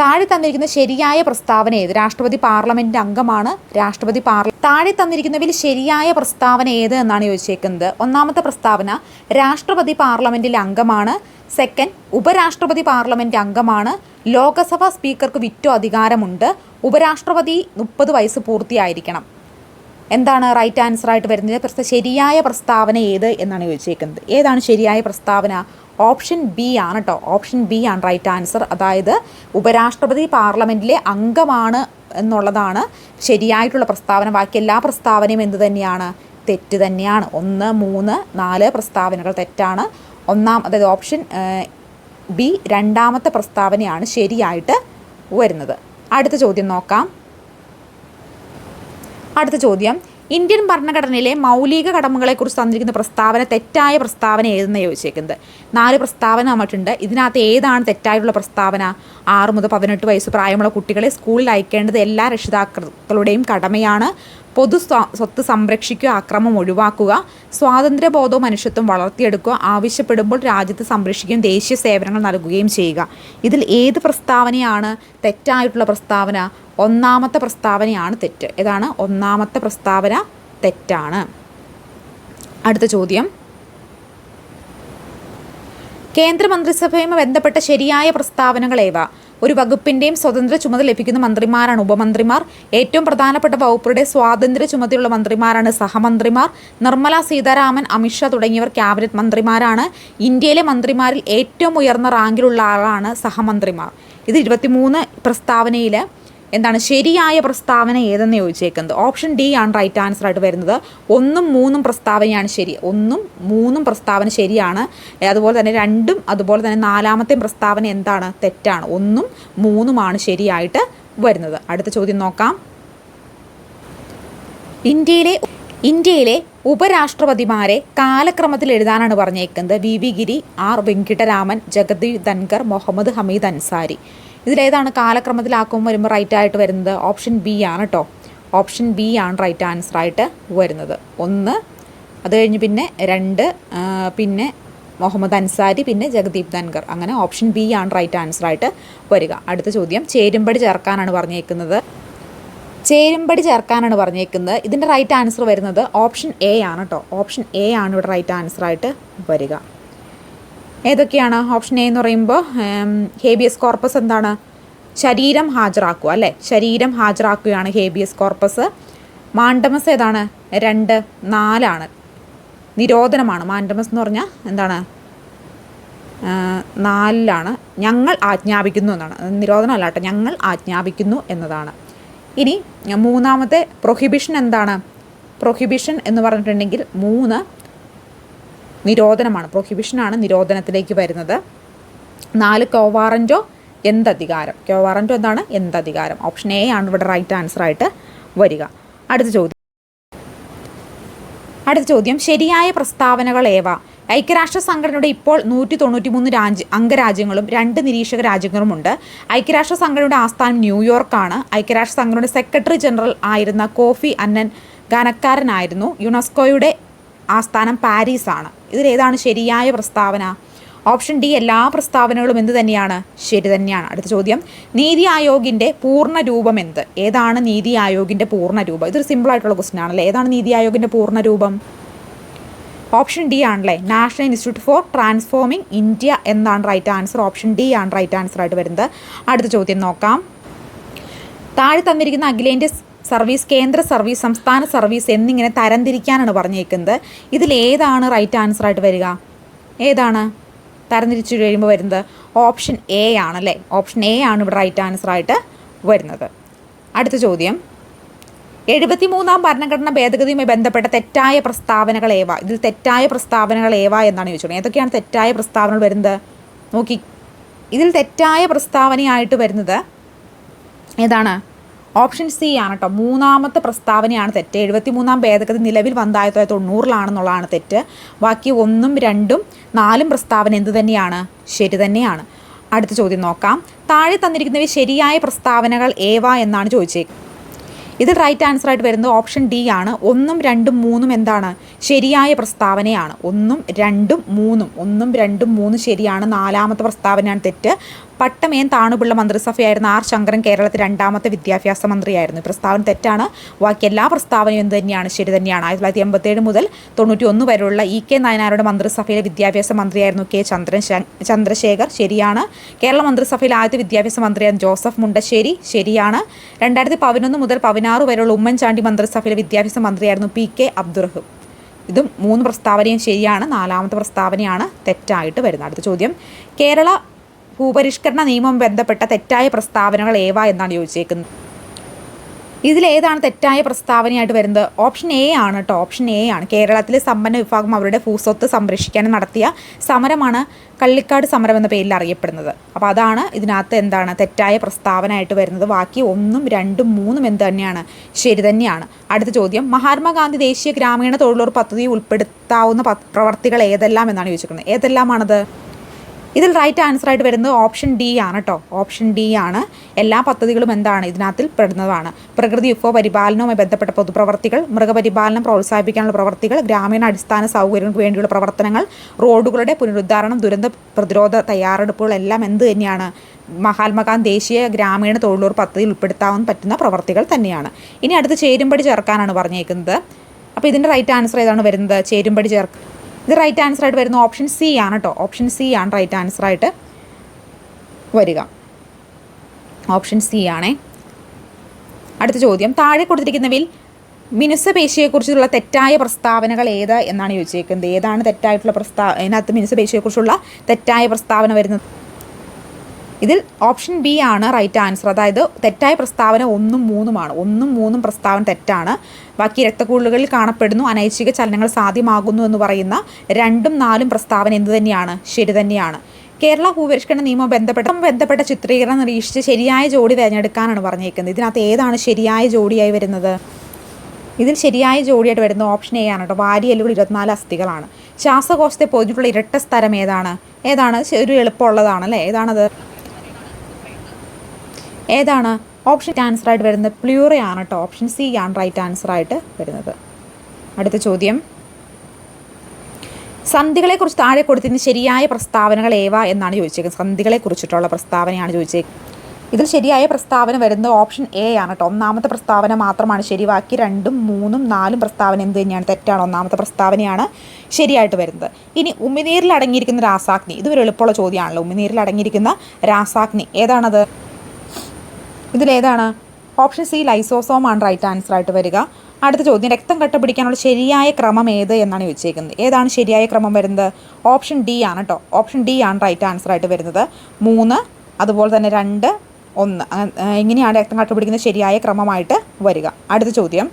താഴെ തന്നിരിക്കുന്ന ശരിയായ പ്രസ്താവന ഏത്? രാഷ്ട്രപതി പാർലമെന്റ് അംഗമാണ് രാഷ്ട്രപതി പാർല താഴെ തന്നിരിക്കുന്നവയിൽ ശരിയായ പ്രസ്താവന ഏത് എന്നാണ് ചോദിച്ചേക്കുന്നത്. ഒന്നാമത്തെ പ്രസ്താവന രാഷ്ട്രപതി പാർലമെന്റിലെ അംഗമാണ് സെക്കൻഡ് ഉപരാഷ്ട്രപതി പാർലമെന്റ് അംഗമാണ്. ലോകസഭാ സ്പീക്കർക്ക് വിറ്റോ അധികാരമുണ്ട്. ഉപരാഷ്ട്രപതി മുപ്പത് വയസ്സ് പൂർത്തിയായിരിക്കണം. എന്താണ് റൈറ്റ് ആൻസർ ആയിട്ട് വരുന്നത്? ശരിയായ പ്രസ്താവന ഏത് എന്നാണ് ചോദിച്ചേക്കുന്നത്. ഏതാണ് ശരിയായ പ്രസ്താവന? ഓപ്ഷൻ ബി ആണ് കേട്ടോ ഓപ്ഷൻ ബി ആണ് റൈറ്റ് ആൻസർ. അതായത് ഉപരാഷ്ട്രപതി പാർലമെന്റിലെ അംഗമാണ് എന്നുള്ളതാണ് ശരിയായിട്ടുള്ള പ്രസ്താവന. ബാക്കി എല്ലാ പ്രസ്താവനയും എന്ത് തന്നെയാണ്? തെറ്റ് തന്നെയാണ്. ഒന്ന് മൂന്ന് നാല് പ്രസ്താവനകൾ തെറ്റാണ്. ഒന്നാം അതായത് ഓപ്ഷൻ ബി രണ്ടാമത്തെ പ്രസ്താവനയാണ് ശരിയായിട്ട് വരുന്നത്. അടുത്ത ചോദ്യം നോക്കാം. അടുത്ത ചോദ്യം. ഇന്ത്യൻ ഭരണഘടനയിലെ മൗലിക കടമകളെക്കുറിച്ച് തന്നിരിക്കുന്ന പ്രസ്താവന തെറ്റായ പ്രസ്താവന ഏതെന്ന് ചോദിച്ചേക്കുന്നത്? നാല് പ്രസ്താവന വന്നിട്ടുണ്ട്. ഇതിനകത്ത് ഏതാണ് തെറ്റായിട്ടുള്ള പ്രസ്താവന? ആറ് മുതൽ പതിനെട്ട് വയസ്സ് പ്രായമുള്ള കുട്ടികളെ സ്കൂളിൽ അയക്കേണ്ടത് എല്ലാ രക്ഷിതാക്കളുടെയും കടമയാണ്. പൊതു സ്വത്ത് സംരക്ഷിക്കുക അക്രമം ഒഴിവാക്കുക സ്വാതന്ത്ര്യബോധവും മനുഷ്യത്വം വളർത്തിയെടുക്കുക ആവശ്യപ്പെടുമ്പോൾ രാജ്യത്ത് സംരക്ഷിക്കുകയും ദേശീയ സേവനങ്ങൾ നൽകുകയും ചെയ്യുക. ഇതിൽ ഏത് പ്രസ്താവനയാണ് തെറ്റായിട്ടുള്ള പ്രസ്താവന? ഒന്നാമത്തെ പ്രസ്താവനയാണ് തെറ്റ്. ഏതാണ് ഒന്നാമത്തെ പ്രസ്താവന തെറ്റാണ്. അടുത്ത ചോദ്യം. കേന്ദ്രമന്ത്രിസഭയുമായി ബന്ധപ്പെട്ട ശരിയായ പ്രസ്താവനകൾ ഒരു വകുപ്പിന്റെയും സ്വതന്ത്ര ചുമതല ലഭിക്കുന്ന മന്ത്രിമാരാണ് ഉപമന്ത്രിമാർ. ഏറ്റവും പ്രധാനപ്പെട്ട വകുപ്പുകളുടെ സ്വാതന്ത്ര്യ ചുമതലയുള്ള മന്ത്രിമാരാണ് സഹമന്ത്രിമാർ. നിർമ്മല സീതാരാമൻ അമിത്ഷാ തുടങ്ങിയവർ ക്യാബിനറ്റ് മന്ത്രിമാരാണ്. ഇന്ത്യയിലെ മന്ത്രിമാരിൽ ഏറ്റവും ഉയർന്ന റാങ്കിലുള്ള ആളാണ് സഹമന്ത്രിമാർ. ഇത് ഇരുപത്തിമൂന്ന് പ്രസ്താവനയിൽ എന്താണ് ശരിയായ പ്രസ്താവന ഏതെന്ന് ചോദിച്ചേക്കുന്നത്? ഓപ്ഷൻ ഡി ആണ് റൈറ്റ് ആൻസർ ആയിട്ട് വരുന്നത്. ഒന്നും മൂന്നും പ്രസ്താവനയാണ് ശരി. ഒന്നും മൂന്നും പ്രസ്താവന ശരിയാണ്. അതുപോലെ തന്നെ രണ്ടും അതുപോലെ തന്നെ നാലാമത്തെ പ്രസ്താവന എന്താണ്? തെറ്റാണ്. ഒന്നും മൂന്നുമാണ് ശരിയായിട്ട് വരുന്നത്. അടുത്ത ചോദ്യം നോക്കാം. ഇന്ത്യയിലെ ഇന്ത്യയിലെ ഉപരാഷ്ട്രപതിമാരെ കാലക്രമത്തിൽ എഴുതാനാണ് പറഞ്ഞേക്കുന്നത്. V V Giri R Venkataraman Jagdeep Dhankhar Mohammad Hamid Ansari. ഇതിലേതാണ് കാലക്രമത്തിൽ കാലക്രമത്തിലാക്കുമ്പോൾ വരുമ്പോൾ റൈറ്റ് ആയിട്ട് വരുന്നത്. ഓപ്ഷൻ ബി ആണ് കേട്ടോ ഓപ്ഷൻ ബി ആണ് റൈറ്റ് ആൻസർ ആയിട്ട് വരുന്നത്. ഒന്ന് അത് കഴിഞ്ഞ് പിന്നെ രണ്ട് പിന്നെ മുഹമ്മദ് അൻസാരി പിന്നെ ജഗദീപ് ധൻകർ അങ്ങനെ ഓപ്ഷൻ ബി ആണ് റൈറ്റ് ആൻസർ ആയിട്ട് വരിക. അടുത്ത ചോദ്യം ചേരുമ്പടി ചേർക്കാനാണ് പറഞ്ഞേക്കുന്നത്. ചേരുമ്പടി ചേർക്കാനാണ് പറഞ്ഞേക്കുന്നത്. ഇതിന്റെ റൈറ്റ് ആൻസർ വരുന്നത് ഓപ്ഷൻ എ ആണ് കേട്ടോ ഓപ്ഷൻ എ ആണ് ഇവിടെ റൈറ്റ് ആൻസർ ആയിട്ട് വരിക. ഏതൊക്കെയാണ് ഓപ്ഷൻ എ എന്ന് പറയുമ്പോൾ ഹേബിയസ് കോർപ്പസ് എന്താണ്? ശരീരം ഹാജരാക്കുക അല്ലേ? ശരീരം ഹാജരാക്കുകയാണ് ഹേബിയസ് കോർപ്പസ് മാണ്ടമസ് ഏതാണ്? രണ്ട് നാലാണ്. നിരോധനമാണ്. മാൻഡമസ് എന്ന് പറഞ്ഞാൽ എന്താണ്? നാലിലാണ്. ഞങ്ങൾ ആജ്ഞാപിക്കുന്നു എന്നാണ്. നിരോധനമല്ല കേട്ടോ ഞങ്ങൾ ആജ്ഞാപിക്കുന്നു എന്നതാണ്. ഇനി മൂന്നാമത്തെ പ്രൊഹിബിഷൻ എന്താണ്? പ്രൊഹിബിഷൻ എന്ന് പറഞ്ഞിട്ടുണ്ടെങ്കിൽ മൂന്ന് നിരോധനമാണ്. പ്രൊഹിബിഷനാണ് നിരോധനത്തിലേക്ക് വരുന്നത്. നാല് കോവാറന്റോ എന്തധികാരം? കോവാറന്റോ എന്താണ്? എന്തധികാരം? ഓപ്ഷൻ എ ആണ് ഇവിടെ റൈറ്റ് ആൻസർ ആയിട്ട് വരിക. അടുത്ത ചോദ്യം. അടുത്ത ചോദ്യം. ശരിയായ പ്രസ്താവനകൾ ഏവ? ഐക്യരാഷ്ട്ര സംഘടനയുടെ ഇപ്പോൾ നൂറ്റി തൊണ്ണൂറ്റി മൂന്ന് രാജ്യ അംഗരാജ്യങ്ങളും രണ്ട് നിരീക്ഷക രാജ്യങ്ങളുമുണ്ട് ഐക്യരാഷ്ട്ര സംഘടനയുടെ ആസ്ഥാനം ന്യൂയോർക്കാണ്. ഐക്യരാഷ്ട്ര സംഘടനയുടെ സെക്രട്ടറി ജനറൽ ആയിരുന്ന കോഫി അന്നൻ ഗാനക്കാരനായിരുന്നു യുനെസ്കോയുടെ ആസ്ഥാനം പാരീസാണ്. ഇതിലേതാണ് ശരിയായ പ്രസ്താവന? ഓപ്ഷൻ ഡി എല്ലാ പ്രസ്താവനകളും എന്ത് തന്നെയാണ്? ശരി തന്നെയാണ്. അടുത്ത ചോദ്യം. നീതി ആയോഗിന്റെ പൂർണ രൂപം എന്ത്? ഏതാണ് നീതി ആയോഗിന്റെ പൂർണ രൂപം? ഇതൊരു സിമ്പിൾ ആയിട്ടുള്ള ക്വസ്റ്റ്യൻ ആണല്ലേ. ഏതാണ് നീതി ആയോഗിന്റെ പൂർണ രൂപം? ഓപ്ഷൻ ഡി ആണല്ലേ. National institute for transforming India എന്നാണ് റൈറ്റ് ആൻസർ ഓപ്ഷൻ ഡി ആണ് റൈറ്റ് ആൻസർ ആയിട്ട് വരുന്നത്. അടുത്ത ചോദ്യം നോക്കാം. താഴെ തന്നിരിക്കുന്ന അഖിലേന്ത്യാ സർവീസ് കേന്ദ്ര സർവീസ് സംസ്ഥാന സർവീസ് എന്നിങ്ങനെ തരംതിരിക്കാനാണ് പറഞ്ഞേക്കുന്നത്. ഇതിൽ ഏതാണ് റൈറ്റ് ആൻസർ ആയിട്ട് വരിക? ഏതാണ്? തരംതിരിച്ചു കഴിയുമ്പോൾ വരുന്നത് ഓപ്ഷൻ എ ആണല്ലേ ഓപ്ഷൻ എ ആണ് ഇവിടെ റൈറ്റ് ആൻസർ ആയിട്ട് വരുന്നത്. അടുത്ത ചോദ്യം. എഴുപത്തിമൂന്നാം ഭരണഘടനാ ഭേദഗതിയുമായി ബന്ധപ്പെട്ട തെറ്റായ പ്രസ്താവനകൾ ഏവ? ഇതിൽ തെറ്റായ പ്രസ്താവനകൾ ഏവ എന്നാണ് ചോദിച്ചത് ഏതൊക്കെയാണ് തെറ്റായ പ്രസ്താവനകൾ വരുന്നത്? നോക്കി. ഇതിൽ തെറ്റായ പ്രസ്താവനയായിട്ട് വരുന്നത് ഏതാണ്? ഓപ്ഷൻ സി ആണ് കേട്ടോ മൂന്നാമത്തെ പ്രസ്താവനയാണ് തെറ്റ്. എഴുപത്തി മൂന്നാം ഭേദഗതി നിലവിൽ വന്ന ആയിരത്തി തൊള്ളായിരത്തി തൊണ്ണൂറിലാണെന്നുള്ളതാണ് തെറ്റ്. ബാക്കി ഒന്നും രണ്ടും നാലും പ്രസ്താവന എന്ത് തന്നെയാണ്? ശരി തന്നെയാണ്. അടുത്ത ചോദ്യം നോക്കാം. താഴെ തന്നിരിക്കുന്നവ ശരിയായ പ്രസ്താവനകൾ ഏവ എന്നാണ് ചോദിച്ചേക്കുന്നത് ഇത് റൈറ്റ് ആൻസർ ആയിട്ട് വരുന്നത് ഓപ്ഷൻ ഡി ആണ്. ഒന്നും രണ്ടും മൂന്നും എന്താണ്? ശരിയായ പ്രസ്താവനയാണ്. ഒന്നും രണ്ടും മൂന്നും. ഒന്നും രണ്ടും മൂന്നും ശരിയാണ്. നാലാമത്തെ പ്രസ്താവനയാണ് തെറ്റ്. പട്ടമേൻ താണുപിള്ള മന്ത്രിസഭയായിരുന്ന ആർ ശങ്കരൻ കേരളത്തിൽ രണ്ടാമത്തെ വിദ്യാഭ്യാസ മന്ത്രിയായിരുന്നു. പ്രസ്താവന തെറ്റാണ്. ബാക്കി എല്ലാ പ്രസ്താവനയും എന്ത് തന്നെയാണ്? ശരി തന്നെയാണ്. ആയിരത്തി തൊള്ളായിരത്തി എൺപത്തേഴ് മുതൽ തൊണ്ണൂറ്റി ഒന്ന് വരെയുള്ള ഇ കെ നായനാരുടെ മന്ത്രിസഭയിലെ വിദ്യാഭ്യാസ മന്ത്രിയായിരുന്നു കെ ചന്ദ്രൻ ചന്ദ്രശേഖർ. ശരിയാണ്. കേരള മന്ത്രിസഭയിൽ ആദ്യത്തെ വിദ്യാഭ്യാസ മന്ത്രിയായിരുന്നു ജോസഫ് മുണ്ടശ്ശേരി. ശരിയാണ്. രണ്ടായിരത്തി പതിനൊന്ന് മുതൽ പതിനാറ് വരെയുള്ള ഉമ്മൻചാണ്ടി മന്ത്രിസഭയിലെ വിദ്യാഭ്യാസ മന്ത്രിയായിരുന്നു പി കെ അബ്ദുറഹ് ഇതും മൂന്ന് പ്രസ്താവനയും ശരിയാണ്. നാലാമത്തെ പ്രസ്താവനയാണ് തെറ്റായിട്ട് വരുന്നത്. അടുത്ത ചോദ്യം. കേരള ഭൂപരിഷ്കരണ നിയമം ബന്ധപ്പെട്ട തെറ്റായ പ്രസ്താവനകൾ ഏവ എന്നാണ് ചോദിച്ചേക്കുന്നത്. ഇതിലേതാണ് തെറ്റായ പ്രസ്താവനയായിട്ട് വരുന്നത്? ഓപ്ഷൻ എ ആണ് കേട്ടോ ഓപ്ഷൻ എ ആണ്. കേരളത്തിലെ സമ്പന്ന വിഭാഗം അവരുടെ ഭൂസ്വത്ത് സംരക്ഷിക്കാൻ നടത്തിയ സമരമാണ് കള്ളിക്കാട് സമരം എന്ന പേരിൽ അറിയപ്പെടുന്നത്. അപ്പോൾ അതാണ് ഇതിനകത്ത് എന്താണ് തെറ്റായ പ്രസ്താവനയായിട്ട് വരുന്നത്. ബാക്കി ഒന്നും രണ്ടും മൂന്നും എന്ത് തന്നെയാണ്? ശരി തന്നെയാണ്. അടുത്ത ചോദ്യം. മഹാത്മാഗാന്ധി ദേശീയ ഗ്രാമീണ തൊഴിലുറപ്പ് പദ്ധതി ഉൾപ്പെടുത്താവുന്ന പ്രവർത്തികൾ ഏതെല്ലാം എന്നാണ് ചോദിച്ചിരിക്കുന്നത്. ഏതെല്ലാമാണത്? ഇതിൽ റൈറ്റ് ആൻസർ ആയിട്ട് വരുന്നത് ഓപ്ഷൻ ഡി ആണ് കേട്ടോ ഓപ്ഷൻ ഡി ആണ്. എല്ലാ പദ്ധതികളും എന്താണ്? ഇതിനകത്തിൽ പെടുന്നതാണ്. പ്രകൃതി വിഭവ പരിപാലനവുമായി ബന്ധപ്പെട്ട പൊതുപ്രവർത്തികൾ മൃഗപരിപാലനം പ്രോത്സാഹിപ്പിക്കാനുള്ള പ്രവർത്തികൾ ഗ്രാമീണ അടിസ്ഥാന സൗകര്യങ്ങൾക്ക് വേണ്ടിയുള്ള പ്രവർത്തനങ്ങൾ റോഡുകളുടെ പുനരുദ്ധാരണം ദുരന്ത പ്രതിരോധ തയ്യാറെടുപ്പുകൾ എല്ലാം എന്ത് തന്നെയാണ്? മഹാത്മാഗാന്ധി ദേശീയ ഗ്രാമീണ തൊഴിലുറപ്പ് പദ്ധതിയിൽ ഉൾപ്പെടുത്താൻ പറ്റുന്ന പ്രവർത്തികൾ തന്നെയാണ്. ഇനി അടുത്ത് ചേരുമ്പടി ചേർക്കാനാണ് പറഞ്ഞേക്കുന്നത്. അപ്പോൾ ഇതിന്റെ റൈറ്റ് ആൻസർ ഏതാണ് വരുന്നത്? ചേരുമ്പടി ചേർക്ക് ഇത് റൈറ്റ് ആൻസർ ആയിട്ട് വരുന്ന ഓപ്ഷൻ സി ആണ് കേട്ടോ ഓപ്ഷൻ സി ആണ് റൈറ്റ് ആൻസർ ആയിട്ട് വരിക. ഓപ്ഷൻ സി ആണേ. അടുത്ത ചോദ്യം. താഴെ കൊടുത്തിരിക്കുന്നവയിൽ മിനുസപേശിയെക്കുറിച്ചുള്ള തെറ്റായ പ്രസ്താവനകൾ ഏത് എന്നാണ് ചോദിച്ചേക്കുന്നത്. ഏതാണ് തെറ്റായിട്ടുള്ള പ്രസ്താവ അതിനകത്ത് മിനുസപേശിയെക്കുറിച്ചുള്ള തെറ്റായ പ്രസ്താവന വരുന്നത്? ഇതിൽ ഓപ്ഷൻ ബി ആണ് റൈറ്റ് ആൻസർ അതായത് തെറ്റായ പ്രസ്താവന ഒന്നും മൂന്നുമാണ്. ഒന്നും മൂന്നും പ്രസ്താവന തെറ്റാണ്. ബാക്കി രക്തക്കുഴലുകളിൽ കാണപ്പെടുന്നു അനൈച്ഛിക ചലനങ്ങൾ സാധ്യമാകുന്നു എന്ന് പറയുന്ന രണ്ടും നാലും പ്രസ്താവന എന്ത് തന്നെയാണ്? ശരി തന്നെയാണ്. കേരള ഭൂപരിഷ്കരണ നിയമം ബന്ധപ്പെട്ട ബന്ധപ്പെട്ട ചിത്രീകരണം നിരീക്ഷിച്ച് ശരിയായ ജോഡി തിരഞ്ഞെടുക്കാനാണ് പറഞ്ഞേക്കുന്നത്. ഇതിനകത്ത് ഏതാണ് ശരിയായ ജോഡിയായി വരുന്നത്? ഇതിൽ ശരിയായ ജോഡിയായിട്ട് വരുന്ന ഓപ്ഷൻ എ ആണ് കേട്ടോ. വാരിയല്ലുകൾ ഇരുപത്തിനാല് അസ്ഥികളാണ്. ശ്വാസകോശത്തെ പോയിട്ടുള്ള ഇരട്ട സ്ഥലം ഏതാണ്? ഏതാണ്? ഒരു എളുപ്പമുള്ളതാണ് അല്ലേ? ഏതാണത്? ഏതാണ്? ഓപ്ഷൻ ആൻസർ ആയിട്ട് വരുന്നത് പ്ലൂറി ആണ് കേട്ടോ ഓപ്ഷൻ സി ആണ് റൈറ്റ് ആൻസർ ആയിട്ട് വരുന്നത്. അടുത്ത ചോദ്യം. സന്ധികളെക്കുറിച്ച് താഴെ കൊടുത്തതിന് ശരിയായ പ്രസ്താവനകൾ ഏവ എന്നാണ് ചോദിച്ചേക്കുന്നത്. സന്ധികളെക്കുറിച്ചിട്ടുള്ള പ്രസ്താവനയാണ് ചോദിച്ചേക്കുന്നത്. ഇതിൽ ശരിയായ പ്രസ്താവന വരുന്നത് ഓപ്ഷൻ എ ആണ് കേട്ടോ ഒന്നാമത്തെ പ്രസ്താവന മാത്രമാണ് ശരി ബാക്കി രണ്ടും മൂന്നും നാലും പ്രസ്താവന എന്ത് തന്നെയാണ്? തെറ്റാണ്. ഒന്നാമത്തെ പ്രസ്താവനയാണ് ശരിയായിട്ട് വരുന്നത്. ഇനി ഉമിനീരിൽ അടങ്ങിയിരിക്കുന്ന രാസാഗ്നി. ഇതൊരു എളുപ്പമുള്ള ചോദ്യമാണല്ലോ. ഉമിനീരിൽ അടങ്ങിയിരിക്കുന്ന രാസാഗ്നി. ഏതാണത്? ഇതിലേതാണ്? ഓപ്ഷൻ സി ലൈസോസോം ആണ് റൈറ്റ് ആൻസർ ആയിട്ട് വരിക. അടുത്ത ചോദ്യം രക്തം കട്ട പിടിക്കാനുള്ള ശരിയായ ക്രമം ഏത് എന്നാണ് ചോദിച്ചേക്കുന്നത്. ഏതാണ് ശരിയായ ക്രമം വരുന്നത്? ഓപ്ഷൻ ഡി ആണ് കേട്ടോ ഓപ്ഷൻ ഡി ആണ് റൈറ്റ് ആൻസർ ആയിട്ട് വരുന്നത്. മൂന്ന് അതുപോലെ തന്നെ രണ്ട് ഒന്ന്. എങ്ങനെയാണ് രക്തം കട്ട പിടിക്കുന്നത് ശരിയായ ക്രമമായിട്ട് വരിക. അടുത്ത ചോദ്യം.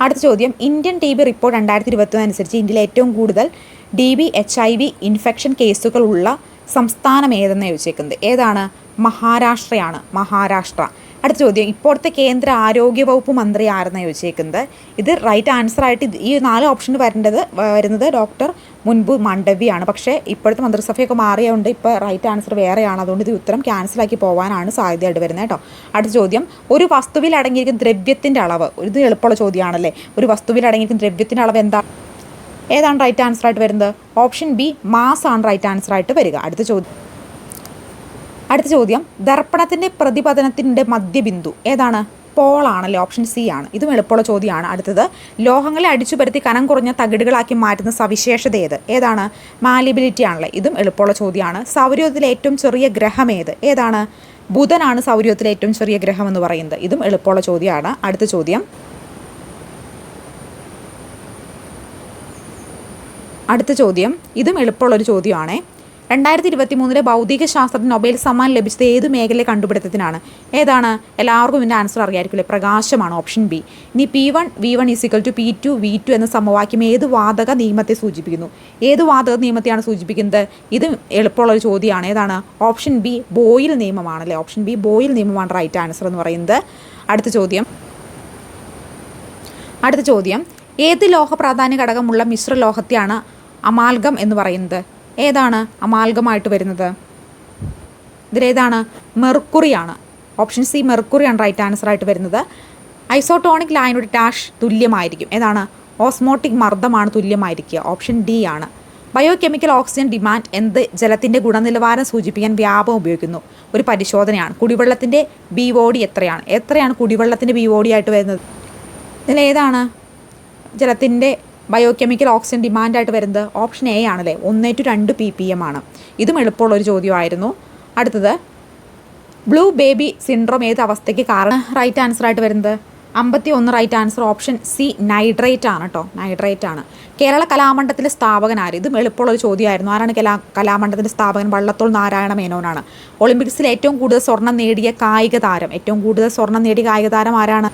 അടുത്ത ചോദ്യം ഇന്ത്യൻ ടി ബി റിപ്പോർട്ട് രണ്ടായിരത്തി ഇരുപത്തി അനുസരിച്ച് ഇന്ത്യയിൽ ഏറ്റവും കൂടുതൽ D B H I V infection കേസുകളുള്ള സംസ്ഥാനം ഏതെന്ന് ചോദിച്ചേക്കുന്നത്. ഏതാണ്? മഹാരാഷ്ട്രയാണ്. മഹാരാഷ്ട്ര. അടുത്ത ചോദ്യം. ഇപ്പോഴത്തെ കേന്ദ്ര ആരോഗ്യ വകുപ്പ് മന്ത്രി ആരെന്ന് ചോദിച്ചേക്കുന്നത്? ഇത് റൈറ്റ് ആൻസർ ആയിട്ട് ഈ നാല് ഓപ്ഷൻ വരേണ്ടത് വരുന്നത് ഡോക്ടർ മുൻപ് മണ്ഡവിയാണ്. പക്ഷേ ഇപ്പോഴത്തെ മന്ത്രിസഭയൊക്കെ മാറിയതുകൊണ്ട് ഇപ്പോൾ റൈറ്റ് ആൻസർ വേറെയാണ്. അതുകൊണ്ട് ഇത് ഉത്തരം ക്യാൻസലാക്കി പോകാനാണ് സാധ്യതയായിട്ട് വരുന്നത് കേട്ടോ. അടുത്ത ചോദ്യം. ഒരു വസ്തുവിൽ അടങ്ങിയിരിക്കുന്ന ദ്രവ്യത്തിന്റെ അളവ്. ഇത് എളുപ്പമുള്ള ചോദ്യമാണല്ലേ? ഒരു വസ്തുവിൽ അടങ്ങിയിരിക്കുന്ന ദ്രവ്യത്തിന്റെ അളവ് എന്താ? ഏതാണ് റൈറ്റ് ആൻസർ ആയിട്ട് വരുന്നത്? ഓപ്ഷൻ ബി മാസ് ആണ് റൈറ്റ് ആൻസർ ആയിട്ട് വരിക. അടുത്ത ചോദ്യം. അടുത്ത ചോദ്യം. ദർപ്പണത്തിന്റെ പ്രതിപതനത്തിന്റെ മധ്യബിന്ദു ഏതാണ്? പോളാണല്ലേ ഓപ്ഷൻ സി ആണ്. ഇതും എളുപ്പമുള്ള ചോദ്യമാണ്. അടുത്തത് ലോഹങ്ങളെ അടിച്ചു പരത്തി കനം കുറഞ്ഞ തകിടുകളാക്കി മാറ്റുന്ന സവിശേഷത ഏത്? ഏതാണ്? മാലിബിലിറ്റി ആണല്ലേ. ഇതും എളുപ്പമുള്ള ചോദ്യമാണ്. സൗരയൂഥത്തിലെ ഏറ്റവും ചെറിയ ഗ്രഹം ഏത്? ഏതാണ്? ബുധനാണ് സൗരയൂഥത്തിലെ ഏറ്റവും ചെറിയ ഗ്രഹം എന്ന് പറയുന്നത്. ഇതും എളുപ്പമുള്ള ചോദ്യമാണ്. അടുത്ത ചോദ്യം. അടുത്ത ചോദ്യം. ഇതും എളുപ്പമുള്ളൊരു ചോദ്യമാണേ. രണ്ടായിരത്തി ഇരുപത്തി മൂന്നിലെ ഭൗതിക ശാസ്ത്രത്തിന് നൊബേൽ സമ്മാനം ലഭിച്ചത് ഏത് മേഖലയിലെ കണ്ടുപിടുത്തത്തിനാണ്? ഏതാണ്? എല്ലാവർക്കും ഇതിന്റെ ആൻസർ അറിയായിരിക്കില്ലേ പ്രകാശമാണ് ഓപ്ഷൻ ബി ഇനി P one V one is equal to P two V two എന്ന സമവാക്യം ഏത് വാതക നിയമത്തെ സൂചിപ്പിക്കുന്നു? ഏത് വാതക നിയമത്തെയാണ് സൂചിപ്പിക്കുന്നത്? ഇത് എളുപ്പമുള്ള ഒരു ചോദ്യമാണ്. ഏതാണ്? ഓപ്ഷൻ ബി ബോയിൽ നിയമമാണ് അല്ലേ? ഓപ്ഷൻ ബി ബോയിൽ നിയമമാണ് റൈറ്റ് ആൻസർ എന്ന് പറയുന്നത്. അടുത്ത ചോദ്യം. അടുത്ത ചോദ്യം. ഏത് ലോഹ പ്രാധാന്യ ഘടകമുള്ള മിശ്ര ലോഹത്തെയാണ് അമാൽഗം എന്ന് പറയുന്നത്? ഏതാണ് അമാൽഗമായിട്ട് വരുന്നത്? ഇതിലേതാണ് മെർക്കുറിയാണ്. ഓപ്ഷൻ സി മെർക്കുറിയാണ് റൈറ്റ് ആൻസർ ആയിട്ട് വരുന്നത്. ഐസോട്ടോണിക് ലൈനയുടെ ടാഷ് തുല്യമായിരിക്കും. ഏതാണ്? ഓസ്മോട്ടിക് മർദ്ദമാണ് തുല്യമായിരിക്കുക. ഓപ്ഷൻ ഡി ആണ്. ബയോകെമിക്കൽ ഓക്സിജൻ ഡിമാൻഡ് എന്ത് ജലത്തിന്റെ ഗുണനിലവാരം സൂചിപ്പിക്കാൻ വ്യാപം ഉപയോഗിക്കുന്നു? ഒരു പരിശോധനയാണ്. കുടിവെള്ളത്തിന്റെ ബി ഓടി എത്രയാണ്? എത്രയാണ് കുടിവെള്ളത്തിന്റെ ബി ഓടി ആയിട്ട് വരുന്നത്? ഇതിലേതാണ് ജലത്തിന്റെ ബയോകെമിക്കൽ ഓക്സിജൻ ഡിമാൻഡായിട്ട് വരുന്നത് ഓപ്ഷൻ എ ആണല്ലേ? ഒന്ന് ടു രണ്ട് പി പി എം ആണ്. ഇതും എളുപ്പമുള്ള ഒരു ചോദ്യമായിരുന്നു. അടുത്തത് ബ്ലൂ ബേബി സിൻഡ്രോം ഏത് അവസ്ഥയ്ക്ക് കാരണം? റൈറ്റ് ആൻസർ ആയിട്ട് വരുന്നത് അമ്പത്തി ഒന്ന് right answer option C nitrate ആണ് കേട്ടോ നൈഡ്രേറ്റ് ആണ്. കേരള കലാമണ്ഡലത്തിലെ സ്ഥാപകൻ ആര്? ഇതും എളുപ്പമുള്ള ഒരു ചോദ്യമായിരുന്നു. ആരാണ് കലാ കലാമണ്ഡലത്തിന്റെ സ്ഥാപകൻ? വള്ളത്തോൾ നാരായണ മേനോനാണ് ഒളിമ്പിക്സിൽ ഏറ്റവും കൂടുതൽ സ്വർണം നേടിയ കായിക താരം ഏറ്റവും കൂടുതൽ സ്വർണം നേടിയ കായിക താരം ആരാണ്?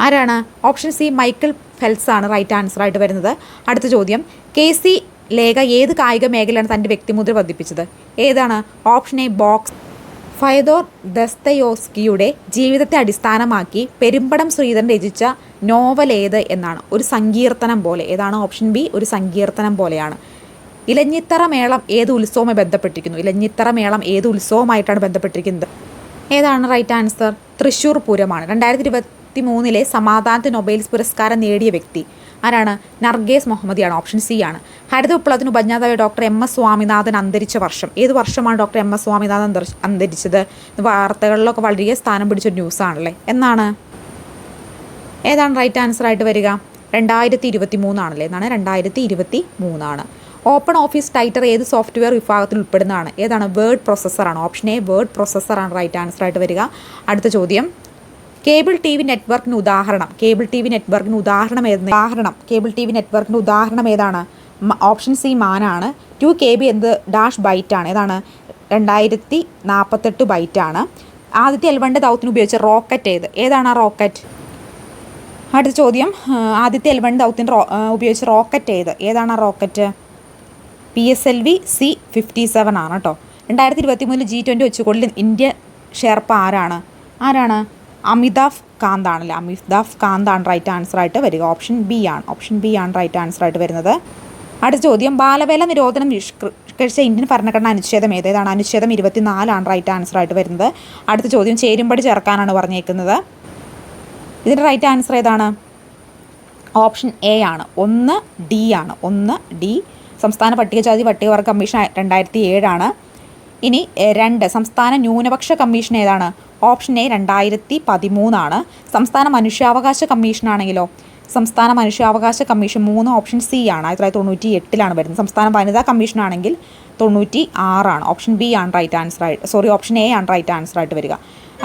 ആരാണ്? ഓപ്ഷൻ സി മൈക്കിൾ ഫെൽസ് ആണ് റൈറ്റ് ആൻസർ ആയിട്ട് വരുന്നത്. അടുത്ത ചോദ്യം കെ സി ലേഖ ഏത് കായിക മേഖലയാണ് തന്റെ വ്യക്തിമുദ്ര പതിപ്പിച്ചത്? ഏതാണ്? ഓപ്ഷൻ എ ബോക്സ് ഫയദോർ ദസ്തയോസ്കിയുടെ ജീവിതത്തെ അടിസ്ഥാനമാക്കി പെരുമ്പടം ശ്രീധരൻ രചിച്ച നോവൽ ഏത് എന്നാണ്. ഒരു സങ്കീർത്തനം പോലെ. ഏതാണ് ഓപ്ഷൻ ബി ഒരു സങ്കീർത്തനം പോലെയാണ്. ഇലഞ്ഞിത്തറ മേളം ഏത് ഉത്സവവുമായി ബന്ധപ്പെട്ടിരിക്കുന്നു? ഇലഞ്ഞിത്തറ മേളം ഏത് ഉത്സവമായിട്ടാണ് ബന്ധപ്പെട്ടിരിക്കുന്നത്? ഏതാണ് റൈറ്റ് ആൻസർ തൃശ്ശൂർ പൂരമാണ്. രണ്ടായിരത്തി ഇരുപത്തി മൂന്നിലെ സമാധാനത്തിന് നൊബൈൽ പുരസ്കാരം നേടിയ വ്യക്തി. ആരാണ്? നർഗേസ് മുഹമ്മദിയാണ്. ഓപ്ഷൻ സി ആണ്. ഹരിത വിപ്ലവത്തിന് ഉപജ്ഞാതായ ഡോക്ടർ എം എസ് സ്വാമിനാഥൻ അന്തരിച്ച വർഷം. ഏത് വർഷമാണ് ഡോക്ടർ എം എസ് സ്വാമിനാഥൻ അന്തരി- അന്തരിച്ചത്? വാർത്തകളിലൊക്കെ വളരെ സ്ഥാനം പിടിച്ച ന്യൂസാണല്ലേ എന്നാണ്. ഏതാണ് റൈറ്റ് ആൻസർ ആയിട്ട് വരിക? രണ്ടായിരത്തി ഇരുപത്തി മൂന്നാണല്ലേ എന്നാണ്. രണ്ടായിരത്തി ഇരുപത്തി മൂന്നാണ് ഓപ്പൺ ഓഫീസ് ടൈറ്റർ ഏത് സോഫ്റ്റ്വെയർ വിഭാഗത്തിൽ ഉൾപ്പെടുന്നതാണ്? ഏതാണ്? വേർഡ് പ്രോസസ്സറാണ് ഓപ്ഷൻ എ വേർഡ് പ്രോസസ്സറാണ് റൈറ്റ് ആൻസർ ആയിട്ട് വരിക. അടുത്ത ചോദ്യം. കേബിൾ ടി വി നെറ്റ്വർക്കിന് ഉദാഹരണം. കേബിൾ ടി വി നെറ്റ്വർക്കിന് ഉദാഹരണം ഏത് ഉദാഹരണം. കേബിൾ ടി വി നെറ്റ്വർക്കിന് ഉദാഹരണം ഏതാണ്? ഓപ്ഷൻ സി മാനാണ്. ടു കെ ബി എന്ത്? ഡാഷ് ബൈറ്റ് ആണ് ഏതാണ്? രണ്ടായിരത്തി നാൽപ്പത്തെട്ട് ബൈറ്റ് ആണ് ആദ്യത്തെ എൽവണ്ട് ദൗത്തിന് ഉപയോഗിച്ച റോക്കറ്റ് ഏത്? ഏതാണ് ആ റോക്കറ്റ്? അടുത്ത ചോദ്യം. ആദ്യത്തെ എൽവൺ ദൗത്തിന് റോ ഉപയോഗിച്ച റോക്കറ്റ് ഏത്? ഏതാണ് ആ rocket? P S L V C fifty seven ആണ് കേട്ടോ. രണ്ടായിരത്തി ഇരുപത്തി മൂന്നിൽ ജി ട്വന്റി വെച്ചുകൊണ്ടിൽ ഇന്ത്യ ഷെർപ്പ ആരാണ്? ആരാണ്? അമിതാഭ് കാന്ത് ആണല്ലേ അമിതാഫ് കാന്ത് ആണ് റൈറ്റ് ആൻസർ ആയിട്ട് വരിക. ഓപ്ഷൻ ബി ആണ്. ഓപ്ഷൻ ബി ആണ് റൈറ്റ് ആൻസർ ആയിട്ട് വരുന്നത്. അടുത്ത ചോദ്യം. ബാലവേല നിരോധനം നിഷ്കരിച്ച ഇന്ത്യൻ ഭരണഘടന അനുച്ഛേദം ഏത് ഏതാണ്? അനുച്ഛേദം ഇരുപത്തിനാലാണ് റൈറ്റ് ആൻസർ ആയിട്ട് വരുന്നത്. അടുത്ത ചോദ്യം. ചേരുമ്പടി ചേർക്കാനാണ് പറഞ്ഞേക്കുന്നത്. ഇതിന്റെ റൈറ്റ് ആൻസർ ഏതാണ്? ഓപ്ഷൻ എ ആണ്. ഒന്ന് ഡി ആണ്. ഒന്ന് ഡി സംസ്ഥാന പട്ടികജാതി പട്ടികവർഗ കമ്മീഷൻ രണ്ടായിരത്തി ഏഴാണ് ഇനി രണ്ട് സംസ്ഥാന ന്യൂനപക്ഷ കമ്മീഷൻ ഏതാണ്? ഓപ്ഷൻ എ രണ്ടായിരത്തി പതിമൂന്നാണ് സംസ്ഥാന മനുഷ്യാവകാശ കമ്മീഷനാണെങ്കിലോ? സംസ്ഥാന മനുഷ്യാവകാശ കമ്മീഷൻ മൂന്ന് ഓപ്ഷൻ സി ആണ്. ആയിരത്തി തൊള്ളായിരത്തി തൊണ്ണൂറ്റി എട്ടിലാണ് വരുന്നത്. സംസ്ഥാന വനിതാ കമ്മീഷൻ ആണെങ്കിൽ തൊണ്ണൂറ്റി ആറാണ് ഓപ്ഷൻ ബി ആണ് റൈറ്റ് ആൻസർ ആയിട്ട് സോറി ഓപ്ഷൻ എ ആണ് റൈറ്റ് ആൻസർ ആയിട്ട് വരിക.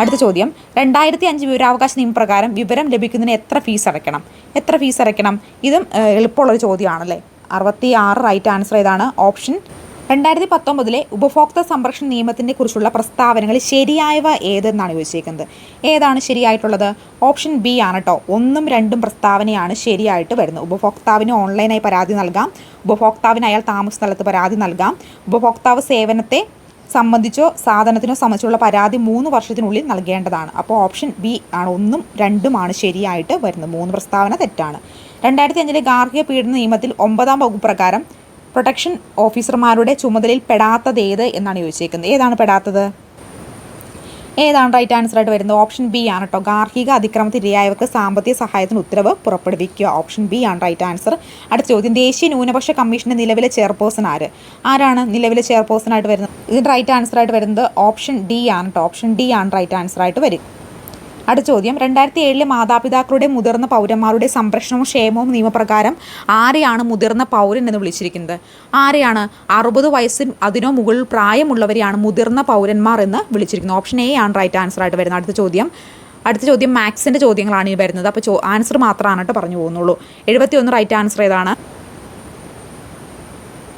അടുത്ത ചോദ്യം. രണ്ടായിരത്തി അഞ്ച് വിവരാവകാശ നിയമപ്രകാരം വിവരം ലഭിക്കുന്നതിന് എത്ര ഫീസ് അടയ്ക്കണം? എത്ര ഫീസ് അടയ്ക്കണം? ഇതും എളുപ്പമുള്ളൊരു ചോദ്യമാണല്ലേ? അറുപത്തി ആറ് റൈറ്റ് ആൻസർ ഏതാണ്? ഓപ്ഷൻ രണ്ടായിരത്തി പത്തൊമ്പതിലെ ഉപഭോക്തൃ സംരക്ഷണ നിയമത്തിനെ കുറിച്ചുള്ള പ്രസ്താവനകൾ ശരിയായവ ഏതെന്നാണ് ചോദിച്ചേക്കുന്നത്? ഏതാണ് ശരിയായിട്ടുള്ളത്? ഓപ്ഷൻ ബി ആണ് കേട്ടോ ഒന്നും രണ്ടും പ്രസ്താവനയാണ് ശരിയായിട്ട് വരുന്നത്. ഉപഭോക്താവിന് ഓൺലൈനായി പരാതി നൽകാം. ഉപഭോക്താവിന് അയാൾ താമസ സ്ഥലത്ത് പരാതി നൽകാം. ഉപഭോക്താവ് സേവനത്തെ സംബന്ധിച്ചോ സാധനത്തിനോ സംബന്ധിച്ചുള്ള പരാതി മൂന്ന് വർഷത്തിനുള്ളിൽ നൽകേണ്ടതാണ്. അപ്പോൾ ഓപ്ഷൻ ബി ആണ്. ഒന്നും രണ്ടുമാണ് ശരിയായിട്ട് വരുന്നത്. മൂന്ന് പ്രസ്താവന തെറ്റാണ്. രണ്ടായിരത്തി അഞ്ചിലെ ഗാർഹിക പീഡന നിയമത്തിൽ ഒമ്പതാം വകുപ്പ് പ്രകാരം പ്രൊട്ടക്ഷൻ ഓഫീസർമാരുടെ ചുമതലയിൽ പെടാത്തത് ഏത് എന്നാണ് ചോദിച്ചേക്കുന്നത്. ഏതാണ് പെടാത്തത്? ഏതാണ് റൈറ്റ് ആൻസർ ആയിട്ട് വരുന്നത്? ഓപ്ഷൻ ബി ആണ് കേട്ടോ ഗാർഹിക അതിക്രമത്തിൽ ഇരയായവർക്ക് സാമ്പത്തിക സഹായത്തിന് ഉത്തരവ് പുറപ്പെടുവിക്കുക. ഓപ്ഷൻ ബി ആണ് റൈറ്റ് ആൻസർ അടുത്ത ചോദ്യം ദേശീയ ന്യൂനപക്ഷ കമ്മീഷന്റെ നിലവിലെ ചെയർപേഴ്സൺ ആര്? ആരാണ് നിലവിലെ ചെയർപേഴ്സൺ ആയിട്ട് വരുന്നത്? ഇതിന് റൈറ്റ് ആൻസർ ആയിട്ട് വരുന്നത് ഓപ്ഷൻ ഡി ആണ് കേട്ടോ ഓപ്ഷൻ ഡി ആണ് റൈറ്റ് ആൻസർ ആയിട്ട് വരും അടുത്ത ചോദ്യം. രണ്ടായിരത്തി ഏഴിലെ മാതാപിതാക്കളുടെ മുതിർന്ന പൗരന്മാരുടെ സംരക്ഷണവും ക്ഷേമവും നിയമപ്രകാരം ആരെയാണ് മുതിർന്ന പൗരൻ എന്ന് വിളിച്ചിരിക്കുന്നത്? ആരെയാണ്? അറുപത് വയസ്സിന് അതിനോ മുകളിൽ പ്രായമുള്ളവരെയാണ് മുതിർന്ന പൗരന്മാർ എന്ന് വിളിച്ചിരിക്കുന്നത്. ഓപ്ഷൻ എ ആണ് റൈറ്റ് ആൻസർ ആയിട്ട് വരുന്നത്. അടുത്ത ചോദ്യം. അടുത്ത ചോദ്യം മാത്സിന്റെ ചോദ്യങ്ങളാണ് ഈ വരുന്നത്. അപ്പോൾ ചോ ആൻസർ മാത്രമാണ് കേട്ടോ പറഞ്ഞു പോകുന്നുള്ളൂ. എഴുപത്തി ഒന്ന് റൈറ്റ് ആൻസർ ഏതാണ്?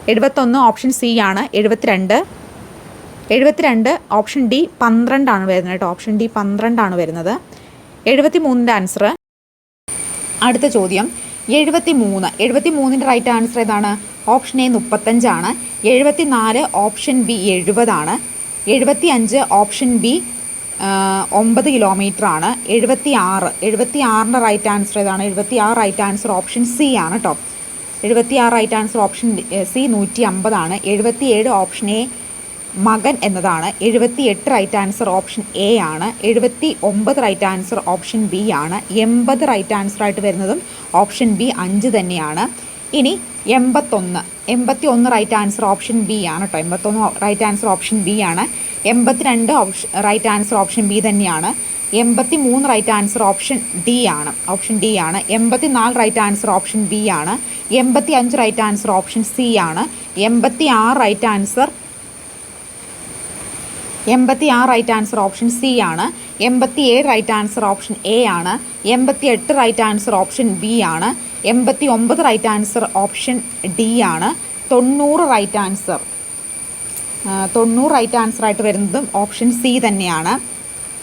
എഴുപത്തൊന്ന് ഓപ്ഷൻ സി ആണ്. എഴുപത്തിരണ്ട്. എഴുപത്തിരണ്ട് ഓപ്ഷൻ ഡി പന്ത്രണ്ടാണ് വരുന്നത് കേട്ടോ. ഓപ്ഷൻ ഡി പന്ത്രണ്ടാണ് വരുന്നത്. എഴുപത്തി മൂന്നിന്റെ ആൻസർ അടുത്ത ചോദ്യം. എഴുപത്തി മൂന്ന് എഴുപത്തി മൂന്നിന്റെ റൈറ്റ് ആൻസർ ഏതാണ്? ഓപ്ഷൻ എ മുപ്പത്തഞ്ചാണ്. എഴുപത്തി നാല് ഓപ്ഷൻ ബി എഴുപതാണ്. എഴുപത്തി അഞ്ച് ഓപ്ഷൻ ബി ഒമ്പത് കിലോമീറ്റർ ആണ് എഴുപത്തി ആറ് എഴുപത്തി ആറിന്റെ റൈറ്റ് ആൻസർ ഏതാണ്? എഴുപത്തി ആറ് റൈറ്റ് ആൻസർ ഓപ്ഷൻ സി ആണ് കേട്ടോ. എഴുപത്തി ആറ് റൈറ്റ് ആൻസർ ഓപ്ഷൻ സി നൂറ്റി അമ്പതാണ് എഴുപത്തി ഏഴ് ഓപ്ഷൻ എ മകൻ എന്നതാണ് എഴുപത്തി എട്ട് റൈറ്റ് ആൻസർ ഓപ്ഷൻ എ ആണ് എഴുപത്തി ഒമ്പത് റൈറ്റ് ആൻസർ ഓപ്ഷൻ ബി ആണ് എൺപത് റൈറ്റ് ആൻസർ ആയിട്ട് വരുന്നതും ഓപ്ഷൻ ബി അഞ്ച് തന്നെയാണ് ഇനി എൺപത്തൊന്ന് എൺപത്തി ഒന്ന് റൈറ്റ് ആൻസർ ഓപ്ഷൻ ബി ആണ് കേട്ടോ എൺപത്തൊന്ന് റൈറ്റ് ആൻസർ ഓപ്ഷൻ ബി ആണ് എൺപത്തിരണ്ട് option right answer option B തന്നെയാണ് എൺപത്തി മൂന്ന് റൈറ്റ് ആൻസർ ഓപ്ഷൻ ഡി ആണ് ഓപ്ഷൻ ഡി ആണ് എൺപത്തി നാല് റൈറ്റ് ആൻസർ ഓപ്ഷൻ ബി ആണ് എൺപത്തി അഞ്ച് റൈറ്റ് ആൻസർ ഓപ്ഷൻ സി ആണ് എൺപത്തി ആറ് റൈറ്റ് ആൻസർ എൺപത്തി ആറ് റൈറ്റ് ആൻസർ ഓപ്ഷൻ സി ആണ്. എൺപത്തി ഏഴ് റൈറ്റ് ആൻസർ ഓപ്ഷൻ എ ആണ്. എൺപത്തി എട്ട് റൈറ്റ് ആൻസർ ഓപ്ഷൻ ബി ആണ്. എൺപത്തി ഒമ്പത് റൈറ്റ് ആൻസർ ഓപ്ഷൻ ഡി ആണ്. തൊണ്ണൂറ് റൈറ്റ് ആൻസർ തൊണ്ണൂറ് റൈറ്റ് ആൻസർ ആയിട്ട് വരുന്നതും ഓപ്ഷൻ സി തന്നെയാണ്.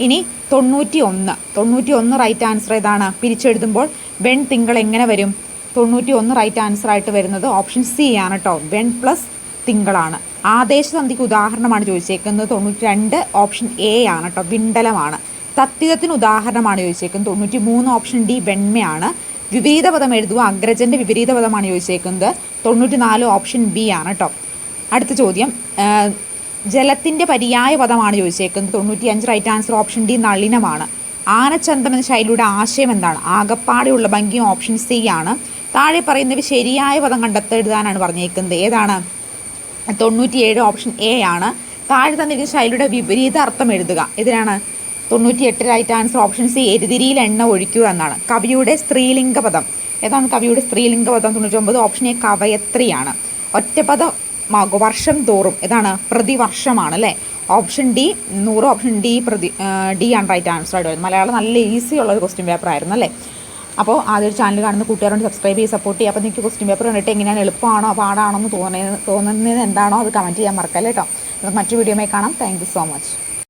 ഇനി തൊണ്ണൂറ്റി ഒന്ന് തൊണ്ണൂറ്റി ഒന്ന് റൈറ്റ് ആൻസർ ഏതാണ്? പിരിച്ചെഴുതുമ്പോൾ വെൺ തിങ്കൾ എങ്ങനെ വരും? തൊണ്ണൂറ്റി ഒന്ന് റൈറ്റ് ആൻസർ ആയിട്ട് വരുന്നത് ഓപ്ഷൻ സി ആണ് കേട്ടോ വെൺ പ്ലസ് തിങ്കളാണ്. ആദേശസന്ധിക്ക് ഉദാഹരണമാണ് ചോദിച്ചേക്കുന്നത്. തൊണ്ണൂറ്റി രണ്ട് ഓപ്ഷൻ എ ആണ് കേട്ടോ വിണ്ടലമാണ്. തത്തികത്തിന് ഉദാഹരണമാണ് ചോദിച്ചേക്കുന്നത്. തൊണ്ണൂറ്റി മൂന്ന് ഓപ്ഷൻ ഡി വെണ്മയാണ്. വിപരീത പദം എഴുതുക. അഗ്രജന്റെ വിപരീത പദമാണ് ചോദിച്ചേക്കുന്നത്. തൊണ്ണൂറ്റി നാല് ഓപ്ഷൻ ബി ആണ് കേട്ടോ അടുത്ത ചോദ്യം. ജലത്തിന്റെ പര്യായ പദമാണ് ചോദിച്ചേക്കുന്നത്. തൊണ്ണൂറ്റി അഞ്ച് റൈറ്റ് ആൻസർ ഓപ്ഷൻ ഡി നളിനമാണ്. ആനച്ചന്തം എന്ന ശൈലിയുടെ ആശയം എന്താണ്? ആകപ്പാടെയുള്ള ഭംഗിയും ഓപ്ഷൻ സി ആണ്. താഴെ പറയുന്നവ ശരിയായ പദം കണ്ടെത്തെഴുതാനാണ് പറഞ്ഞേക്കുന്നത്. ഏതാണ്? തൊണ്ണൂറ്റിയേഴ് ഓപ്ഷൻ എ ആണ്. താഴെ തന്നിരിക്കുന്ന ശൈലിയുടെ വിപരീത അർത്ഥം എഴുതുക. ഇതിനാണ് തൊണ്ണൂറ്റിയെട്ട് റൈറ്റ് ആൻസർ ഓപ്ഷൻ സി എരുതിരിയിൽ എണ്ണ ഒഴിക്കുക എന്നാണ്. കവിയുടെ സ്ത്രീലിംഗപദം. ഏതാണ് കവിയുടെ സ്ത്രീലിംഗപദം? തൊണ്ണൂറ്റൊമ്പത് ഓപ്ഷൻ എ കവയത്രിയാണ്. ഒറ്റപദ മാകു വർഷം തോറും. ഏതാണ് പ്രതിവർഷമാണ് അല്ലേ? ഓപ്ഷൻ ഡി നൂറ് ഓപ്ഷൻ ഡി പ്രതി ഡി ആണ് റൈറ്റ് ആൻസർ ആയിട്ട് വരുന്നത്. മലയാളം നല്ല ഈസി ഉള്ള ഒരു ക്വസ്റ്റ്യൻ പേപ്പർ ആയിരുന്നു അല്ലേ? അപ്പോൾ ആദ്യം ചാനൽ കാണുന്ന കൂട്ടുകാരോട് സബ്സ്ക്രൈബ് ചെയ്ത് സപ്പോർട്ട് ചെയ്യുക അപ്പോൾ നിങ്ങൾക്ക് ക്വസ്റ്റ്യൻ പേപ്പർ കണ്ടിട്ട് എങ്ങനെയാണ് എളുപ്പമാണോ പാടാണോ എന്ന് തോന്നുന്നത് തോന്നുന്നത് എന്താണോ അത് കമന്റ് ചെയ്യാൻ മറക്കല്ലേ കേട്ടോ മറ്റു വീഡിയോമായി കാണാം. Thank so much